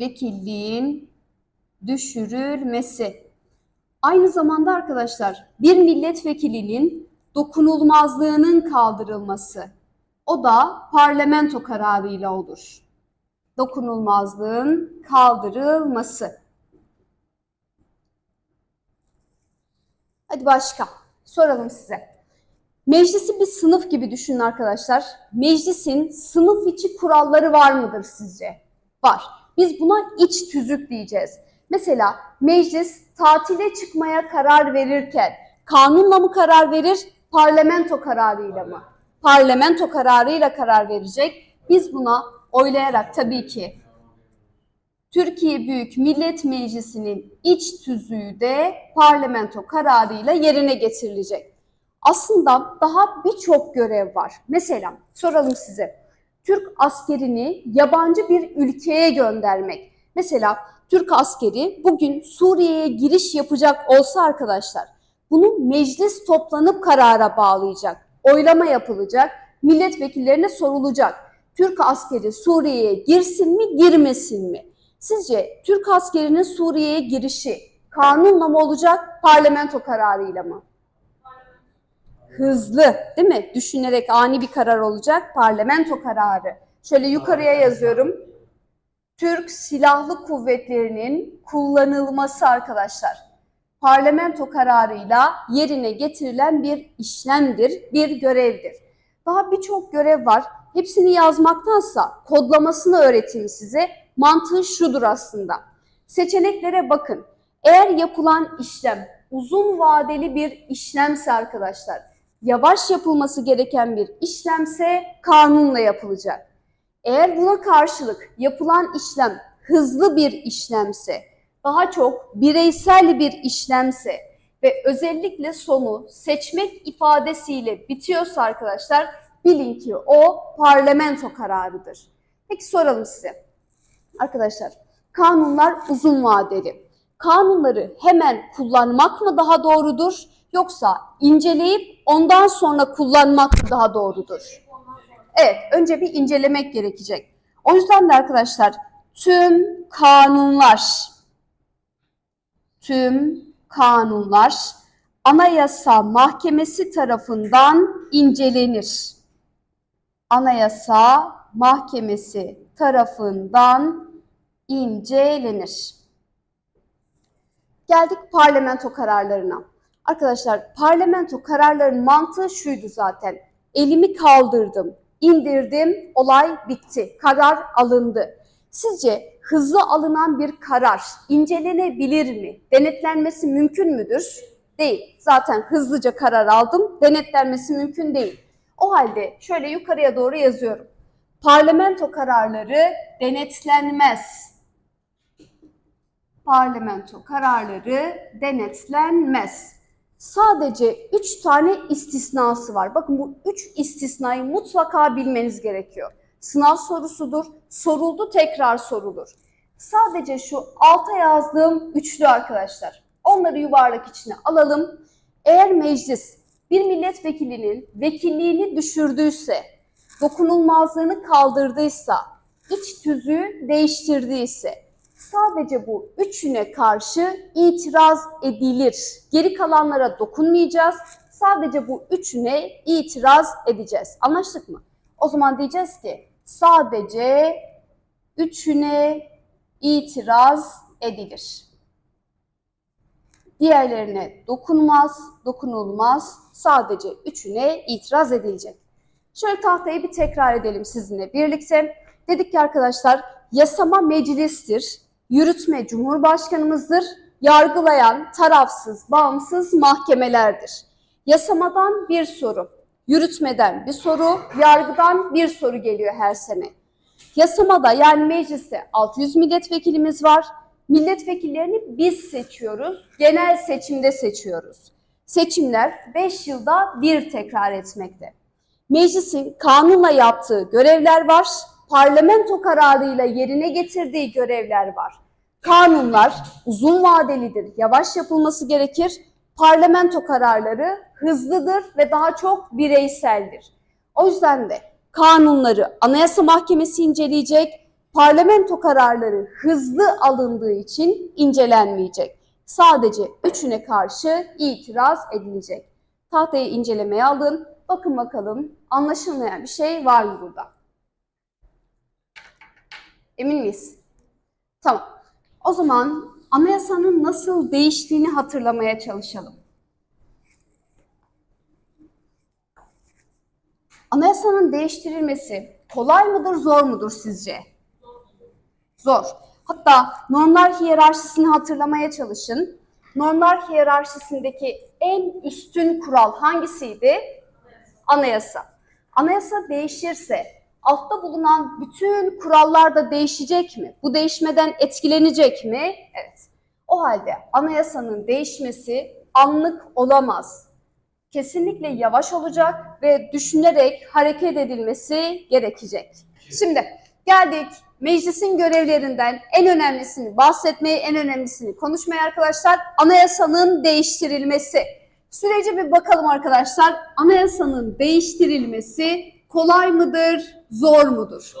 vekilliğin düşürülmesi. Aynı zamanda arkadaşlar bir milletvekilinin dokunulmazlığının kaldırılması. O da parlamento kararıyla olur. Dokunulmazlığın kaldırılması. Hadi başka. Soralım size. Meclisi bir sınıf gibi düşünün arkadaşlar. Meclisin sınıf içi kuralları var mıdır sizce? Var. Biz buna iç tüzük diyeceğiz. Mesela meclis tatile çıkmaya karar verirken kanunla mı karar verir, parlamento kararıyla mı? Parlamento kararıyla karar verecek. Biz buna oylayarak tabii ki Türkiye Büyük Millet Meclisi'nin iç tüzüğü de parlamento kararıyla yerine getirilecek. Aslında daha birçok görev var. Mesela soralım size. Türk askerini yabancı bir ülkeye göndermek. Mesela Türk askeri bugün Suriye'ye giriş yapacak olsa arkadaşlar bunu meclis toplanıp karara bağlayacak. Oylama yapılacak. Milletvekillerine sorulacak. Türk askeri Suriye'ye girsin mi, girmesin mi? Sizce Türk askerinin Suriye'ye girişi kanunla mı olacak, parlamento kararıyla mı? Hızlı, değil mi? Düşünerek ani bir karar olacak, parlamento kararı. Şöyle yukarıya yazıyorum. Türk Silahlı Kuvvetleri'nin kullanılması arkadaşlar. Parlamento kararıyla yerine getirilen bir işlemdir, bir görevdir. Daha birçok görev var. Hepsini yazmaktansa kodlamasını öğreteyim size. Mantığı şudur aslında. Seçeneklere bakın. Eğer yapılan işlem uzun vadeli bir işlemse arkadaşlar, yavaş yapılması gereken bir işlemse kanunla yapılacak. Eğer buna karşılık yapılan işlem hızlı bir işlemse, daha çok bireysel bir işlemse ve özellikle sonu seçmek ifadesiyle bitiyorsa arkadaşlar bilin ki o parlamento kararıdır. Peki soralım size. Arkadaşlar kanunlar uzun vadeli. Kanunları hemen kullanmak mı daha doğrudur yoksa inceleyip ondan sonra kullanmak daha doğrudur? Evet, önce bir incelemek gerekecek. O yüzden de arkadaşlar tüm kanunlar tüm kanunlar Anayasa Mahkemesi tarafından incelenir. Anayasa Mahkemesi tarafından incelenir. Geldik parlamento kararlarına. Arkadaşlar parlamento kararların mantığı şuydu zaten. Elimi kaldırdım, indirdim, olay bitti, karar alındı. Sizce hızlı alınan bir karar incelenebilir mi? Denetlenmesi mümkün müdür? Değil. Zaten hızlıca karar aldım, denetlenmesi mümkün değil. O halde şöyle yukarıya doğru yazıyorum. Parlamento kararları denetlenmez. Parlamento kararları denetlenmez. Sadece üç tane istisnası var. Bakın bu üç istisnayı mutlaka bilmeniz gerekiyor. Sınav sorusudur, soruldu tekrar sorulur. Sadece şu alta yazdığım üçlü arkadaşlar. Onları yuvarlak içine alalım. Eğer meclis bir milletvekilinin vekilliğini düşürdüyse, dokunulmazlığını kaldırdıysa, iç tüzüğü değiştirdiyse, sadece bu üçüne karşı itiraz edilir. Geri kalanlara dokunmayacağız. Sadece bu üçüne itiraz edeceğiz. Anlaştık mı? O zaman diyeceğiz ki sadece üçüne itiraz edilir. Diğerlerine dokunmaz, dokunulmaz. Sadece üçüne itiraz edilecek. Şöyle tahtayı bir tekrar edelim sizinle birlikte. Dedik ki arkadaşlar yasama meclistir, yürütme cumhurbaşkanımızdır, yargılayan tarafsız, bağımsız mahkemelerdir. Yasamadan bir soru, yürütmeden bir soru, yargıdan bir soru geliyor her sene. Yasamada yani mecliste 600 milletvekilimiz var. Milletvekillerini biz seçiyoruz, genel seçimde seçiyoruz. Seçimler 5 yılda bir tekrar etmekte. Meclisin kanunla yaptığı görevler var, parlamento kararıyla yerine getirdiği görevler var. Kanunlar uzun vadelidir, yavaş yapılması gerekir. Parlamento kararları hızlıdır ve daha çok bireyseldir. O yüzden de kanunları Anayasa Mahkemesi inceleyecek, Parlamento kararları hızlı alındığı için incelenmeyecek. Sadece üçüne karşı itiraz edilecek. Tahtayı incelemeye alın. Bakın bakalım anlaşılmayan bir şey var mı burada? Emin miyiz? Tamam. O zaman anayasanın nasıl değiştiğini hatırlamaya çalışalım. Anayasanın değiştirilmesi kolay mıdır, zor mudur sizce? Zor. Hatta normlar hiyerarşisini hatırlamaya çalışın. Normlar hiyerarşisindeki en üstün kural hangisiydi? Anayasa. Anayasa değişirse altta bulunan bütün kurallar da değişecek mi? Bu değişmeden etkilenecek mi? Evet. O halde anayasanın değişmesi anlık olamaz. Kesinlikle yavaş olacak ve düşünerek hareket edilmesi gerekecek. Şimdi geldik meclisin görevlerinden en önemlisini bahsetmeye, en önemlisini konuşmaya arkadaşlar. Anayasanın değiştirilmesi. Sürece bir bakalım arkadaşlar. Anayasanın değiştirilmesi kolay mıdır, zor mudur?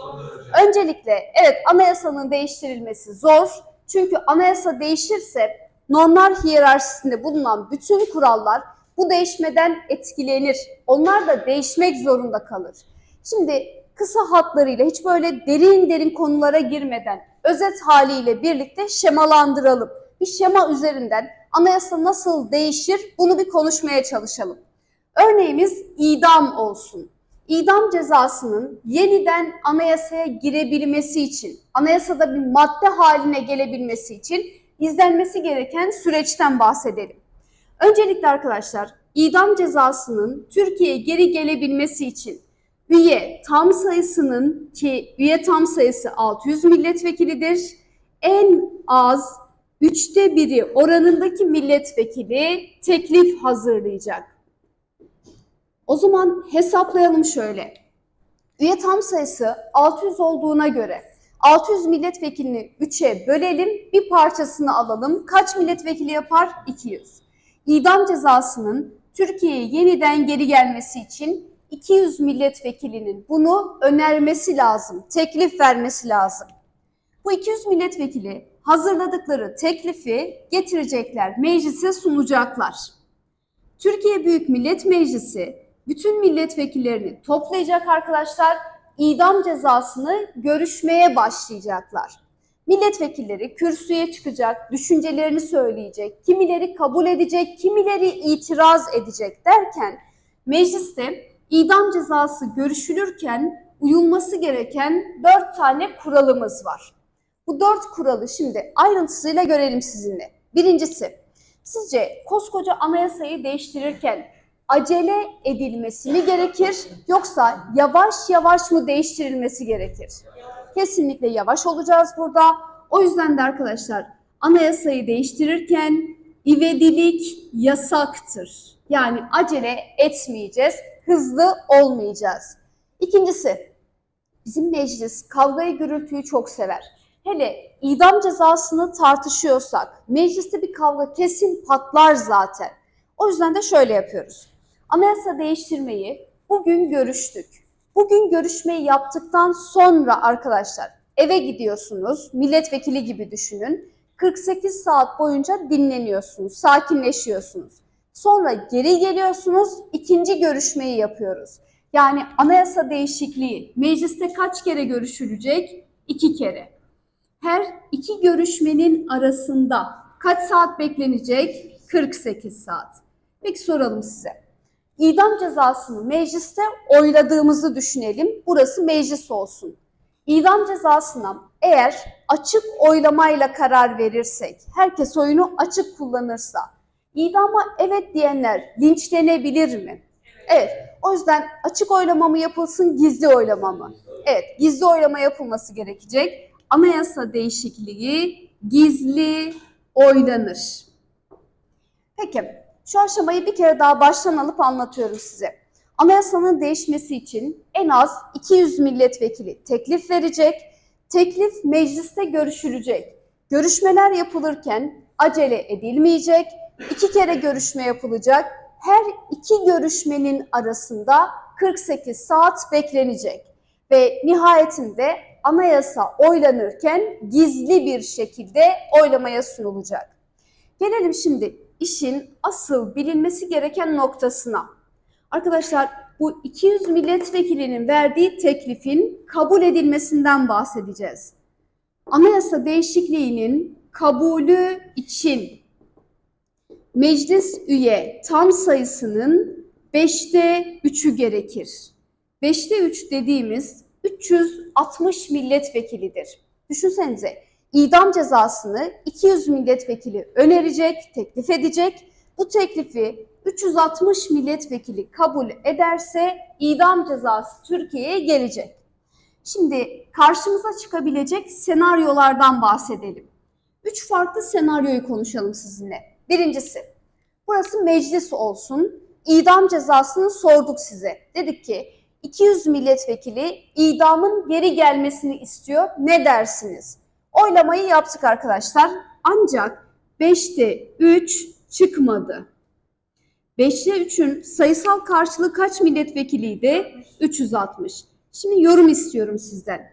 Öncelikle evet anayasanın değiştirilmesi zor. Çünkü anayasa değişirse normlar hiyerarşisinde bulunan bütün kurallar bu değişmeden etkilenir. Onlar da değişmek zorunda kalır. Şimdi kısa hatlarıyla hiç böyle derin derin konulara girmeden özet haliyle birlikte şemalandıralım. Bir şema üzerinden anayasa nasıl değişir bunu bir konuşmaya çalışalım. Örneğimiz idam olsun. İdam cezasının yeniden anayasaya girebilmesi için, anayasada bir madde haline gelebilmesi için izlenmesi gereken süreçten bahsedelim. Öncelikle arkadaşlar idam cezasının Türkiye'ye geri gelebilmesi için üye tam sayısının ki üye tam sayısı 600 milletvekilidir. En az üçte biri oranındaki milletvekili teklif hazırlayacak. O zaman hesaplayalım şöyle. Üye tam sayısı 600 olduğuna göre 600 milletvekilini 3'e bölelim, bir parçasını alalım. Kaç milletvekili yapar? 200. İdam cezasının Türkiye'ye yeniden geri gelmesi için 200 milletvekilinin bunu önermesi lazım, teklif vermesi lazım. Bu 200 milletvekili hazırladıkları teklifi getirecekler, meclise sunacaklar. Türkiye Büyük Millet Meclisi bütün milletvekillerini toplayacak arkadaşlar, idam cezasını görüşmeye başlayacaklar. Milletvekilleri kürsüye çıkacak, düşüncelerini söyleyecek, kimileri kabul edecek, kimileri itiraz edecek derken mecliste idam cezası görüşülürken uyulması gereken dört tane kuralımız var. Bu dört kuralı şimdi ayrıntısıyla görelim sizinle. Birincisi, sizce koskoca anayasayı değiştirirken acele edilmesi mi gerekir yoksa yavaş yavaş mı değiştirilmesi gerekir? Kesinlikle yavaş olacağız burada. O yüzden de arkadaşlar anayasayı değiştirirken ivedilik yasaktır. Yani acele etmeyeceğiz, hızlı olmayacağız. İkincisi, bizim meclis kavgayı gürültüyü çok sever. Hele idam cezasını tartışıyorsak mecliste bir kavga kesin patlar zaten. O yüzden de şöyle yapıyoruz. Anayasa değiştirmeyi bugün görüştük. Bugün görüşmeyi yaptıktan sonra arkadaşlar eve gidiyorsunuz. Milletvekili gibi düşünün. 48 saat boyunca dinleniyorsunuz, sakinleşiyorsunuz. Sonra geri geliyorsunuz, ikinci görüşmeyi yapıyoruz. Yani anayasa değişikliği mecliste kaç kere görüşülecek? İki kere. Her iki görüşmenin arasında kaç saat beklenecek? 48 saat. Peki soralım size. İdam cezasını mecliste oyladığımızı düşünelim. Burası meclis olsun. İdam cezasına eğer açık oylamayla karar verirsek, herkes oyunu açık kullanırsa, idama evet diyenler linçlenebilir mi? Evet. O yüzden açık oylama mı yapılsın, gizli oylama mı? Evet, gizli oylama yapılması gerekecek. Anayasa değişikliği gizli oylanır. Peki, şu aşamayı bir kere daha baştan alıp anlatıyorum size. Anayasanın değişmesi için en az 200 milletvekili teklif verecek. Teklif mecliste görüşülecek. Görüşmeler yapılırken acele edilmeyecek. İki kere görüşme yapılacak. Her iki görüşmenin arasında 48 saat beklenecek. Ve nihayetinde anayasa oylanırken gizli bir şekilde oylamaya sunulacak. Gelelim şimdi işin asıl bilinmesi gereken noktasına. Arkadaşlar bu 200 milletvekilinin verdiği teklifin kabul edilmesinden bahsedeceğiz. Anayasa değişikliğinin kabulü için meclis üye tam sayısının 5'te 3'ü gerekir. 5'te 3 dediğimiz 360 milletvekilidir. Düşünsenize idam cezasını 200 milletvekili önerecek, teklif edecek. Bu teklifi 360 milletvekili kabul ederse idam cezası Türkiye'ye gelecek. Şimdi karşımıza çıkabilecek senaryolardan bahsedelim. Üç farklı senaryoyu konuşalım sizinle. Birincisi, burası meclis olsun. İdam cezasını sorduk size. Dedik ki 200 milletvekili idamın geri gelmesini istiyor. Ne dersiniz? Oylamayı yaptık arkadaşlar. Ancak 5'te 3 çıkmadı. 5'te 3'ün sayısal karşılığı kaç milletvekiliydi? 360. Şimdi yorum istiyorum sizden.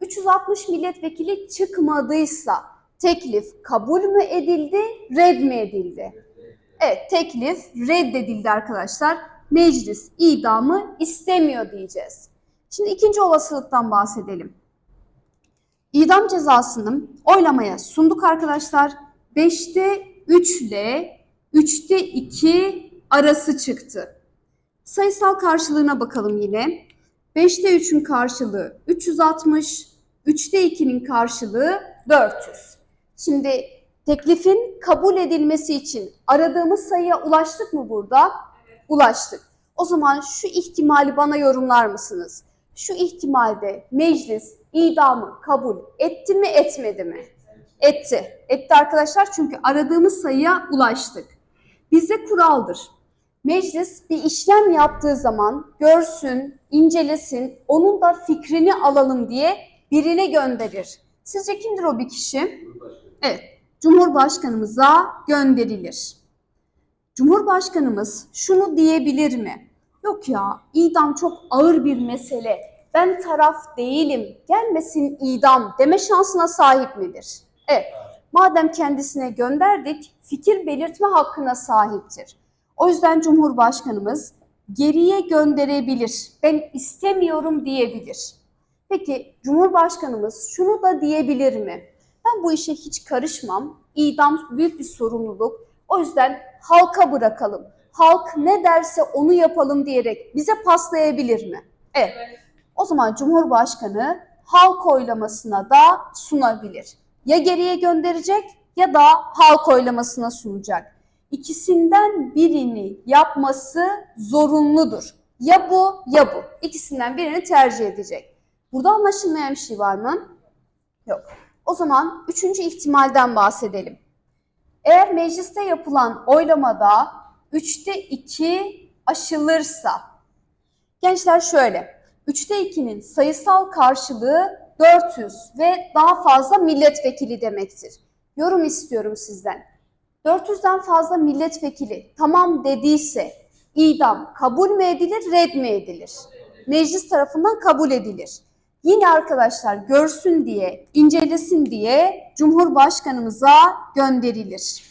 360 milletvekili çıkmadıysa teklif kabul mü edildi, red mi edildi? Evet, teklif reddedildi arkadaşlar. Meclis idamı istemiyor diyeceğiz. Şimdi ikinci olasılıktan bahsedelim. İdam cezasını oylamaya sunduk arkadaşlar. 5'te 3 ile 3'te 2 arası çıktı. Sayısal karşılığına bakalım yine. 5'te 3'ün karşılığı 360, 3'te 2'nin karşılığı 400. Şimdi teklifin kabul edilmesi için aradığımız sayıya ulaştık mı burada? Ulaştık. O zaman şu ihtimali bana yorumlar mısınız? Şu ihtimalde meclis idamı kabul etti mi etmedi mi? Etti. Etti arkadaşlar çünkü aradığımız sayıya ulaştık. Bizde kuraldır. Meclis bir işlem yaptığı zaman görsün, incelesin, onun da fikrini alalım diye birine gönderir. Sizce kimdir o bir kişi? Evet, Cumhurbaşkanımıza gönderilir. Cumhurbaşkanımız şunu diyebilir mi? Yok ya, idam çok ağır bir mesele. Ben taraf değilim. Gelmesin idam deme şansına sahip midir? Evet. Madem kendisine gönderdik, fikir belirtme hakkına sahiptir. O yüzden Cumhurbaşkanımız geriye gönderebilir. Ben istemiyorum diyebilir. Peki Cumhurbaşkanımız şunu da diyebilir mi? Ben bu işe hiç karışmam. İdam büyük bir sorumluluk. O yüzden halka bırakalım. Halk ne derse onu yapalım diyerek bize paslayabilir mi? Evet. O zaman Cumhurbaşkanı halk oylamasına da sunabilir. Ya geriye gönderecek ya da halk oylamasına sunacak. İkisinden birini yapması zorunludur. Ya bu ya bu. İkisinden birini tercih edecek. Burada anlaşılmayan bir şey var mı? Yok. O zaman üçüncü ihtimalden bahsedelim. Eğer mecliste yapılan oylamada üçte iki aşılırsa, gençler şöyle, üçte 2'nin sayısal karşılığı 400 ve daha fazla milletvekili demektir. Yorum istiyorum sizden. 400'den fazla milletvekili tamam dediyse idam kabul mü edilir, red mi edilir? Meclis tarafından kabul edilir. Yine arkadaşlar görsün diye, incelesin diye Cumhurbaşkanımıza gönderilir.